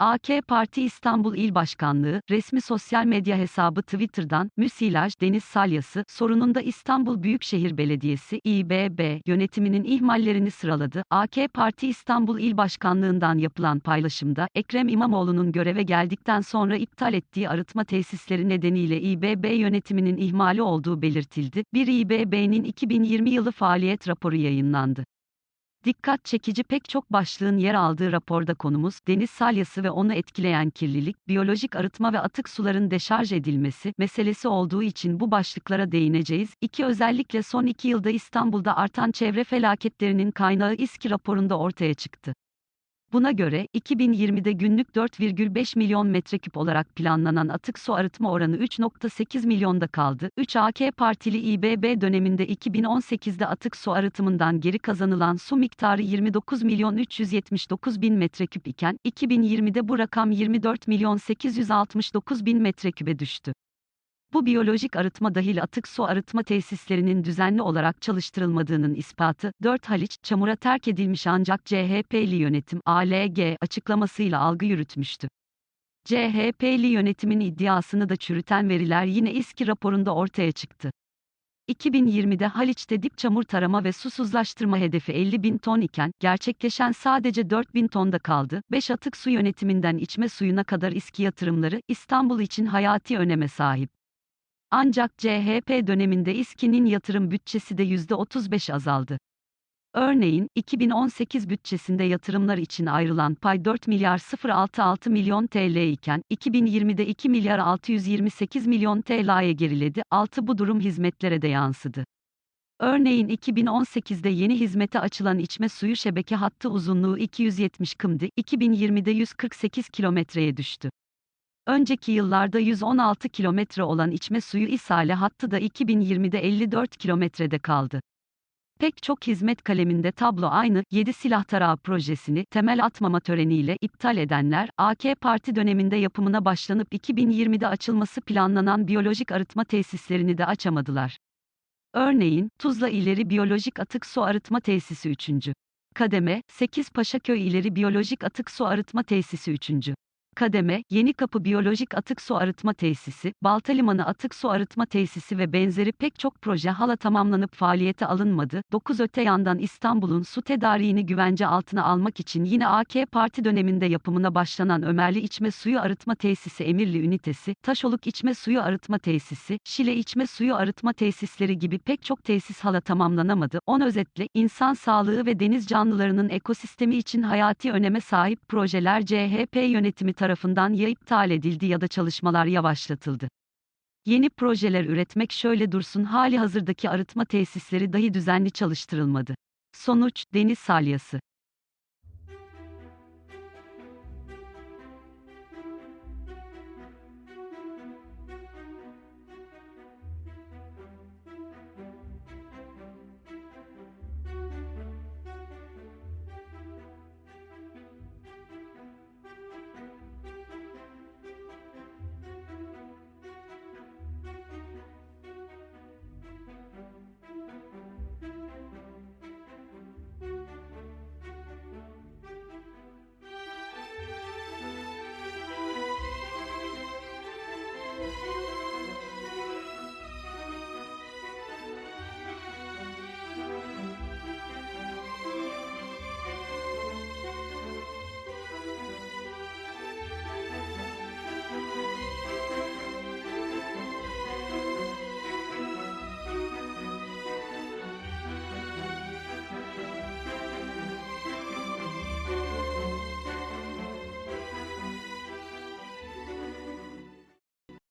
AK Parti İstanbul İl Başkanlığı, resmi sosyal medya hesabı Twitter'dan, müsilaj deniz salyası sorununda İstanbul Büyükşehir Belediyesi İBB yönetiminin ihmallerini sıraladı. AK Parti İstanbul İl Başkanlığından yapılan paylaşımda, Ekrem İmamoğlu'nun göreve geldikten sonra iptal ettiği arıtma tesisleri nedeniyle İBB yönetiminin ihmali olduğu belirtildi. Bir İBB'nin 2020 yılı faaliyet raporu yayınlandı. Dikkat çekici pek çok başlığın yer aldığı raporda konumuz, deniz salyası ve onu etkileyen kirlilik, biyolojik arıtma ve atık suların deşarj edilmesi meselesi olduğu için bu başlıklara değineceğiz. İki özellikle son iki yılda İstanbul'da artan çevre felaketlerinin kaynağı İSKİ raporunda ortaya çıktı. Buna göre, 2020'de günlük 4,5 milyon metreküp olarak planlanan atık su arıtma oranı 3,8 milyonda kaldı. 3 AK Partili İBB döneminde 2018'de atık su arıtımından geri kazanılan su miktarı 29 milyon 379 bin metreküp iken, 2020'de bu rakam 24 milyon 869 bin metrekübe düştü. Bu biyolojik arıtma dahil atık su arıtma tesislerinin düzenli olarak çalıştırılmadığının ispatı, 4 Haliç, çamura terk edilmiş ancak CHP'li yönetim, ALG, açıklamasıyla algı yürütmüştü. CHP'li yönetimin iddiasını da çürüten veriler yine İSKİ raporunda ortaya çıktı. 2020'de Haliç'te dip çamur tarama ve susuzlaştırma hedefi 50 bin ton iken, gerçekleşen sadece 4 bin tonda kaldı. 5 atık su yönetiminden içme suyuna kadar İSKİ yatırımları, İstanbul için hayati öneme sahip. Ancak CHP döneminde İSKİ'nin yatırım bütçesi de %35 azaldı. Örneğin, 2018 bütçesinde yatırımlar için ayrılan pay 4 milyar 066 milyon TL iken, 2020'de 2 milyar 628 milyon TL'ye geriledi, altı bu durum hizmetlere de yansıdı. Örneğin 2018'de yeni hizmete açılan içme suyu şebeke hattı uzunluğu 270 km'di, 2020'de 148 kilometreye düştü. Önceki yıllarda 116 kilometre olan içme suyu ishale hattı da 2020'de 54 kilometrede kaldı. Pek çok hizmet kaleminde tablo aynı, 7 silah tarağı projesini temel atmama töreniyle iptal edenler, AK Parti döneminde yapımına başlanıp 2020'de açılması planlanan biyolojik arıtma tesislerini de açamadılar. Örneğin, Tuzla İleri Biyolojik Atık Su Arıtma Tesisi 3. Kademe, 8 Paşaköy İleri Biyolojik Atık Su Arıtma Tesisi 3. Kademe, Yeni Kapı Biyolojik Atık Su Arıtma Tesisi, Baltalimanı Atık Su Arıtma Tesisi ve benzeri pek çok proje hala tamamlanıp faaliyete alınmadı. 9 öte yandan İstanbul'un su tedariğini güvence altına almak için yine AK Parti döneminde yapımına başlanan Ömerli İçme Suyu Arıtma Tesisi Emirli Ünitesi, Taşoluk İçme Suyu Arıtma Tesisi, Şile İçme Suyu Arıtma Tesisleri gibi pek çok tesis hala tamamlanamadı. On özetle, insan sağlığı ve deniz canlılarının ekosistemi için hayati öneme sahip projeler CHP yönetimi tarafından tarafından ya iptal edildi ya da çalışmalar yavaşlatıldı. Yeni projeler üretmek şöyle dursun hali hazırdaki arıtma tesisleri dahi düzenli çalıştırılmadı. Sonuç, deniz salyası.